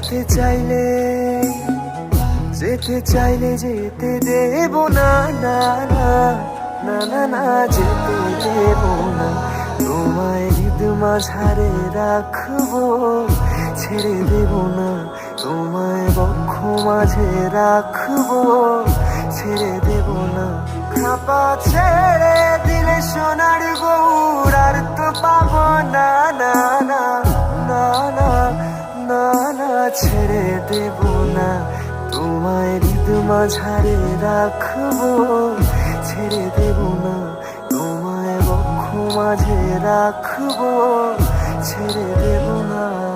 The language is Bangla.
যেতে চাইলে যেতে চাইলে যেতে দেব না না না না না না, যেতে দেব না। তোমায় হৃদ মাঝারে রাখব, ছেড়ে দেব না। তোমায় বক্ষ মাঝে রাখব, ছেড়ে দেব না। খাপা ছেড়ে দিলে সোনার গৌর আর তো পাবো না না ছেড়ে দেব না। তোমায় হৃদ মাঝারে রাখব। ছেড়ে দেব না, তোমায় বক্ষ মাঝে রাখব। ছেড়ে দেব না।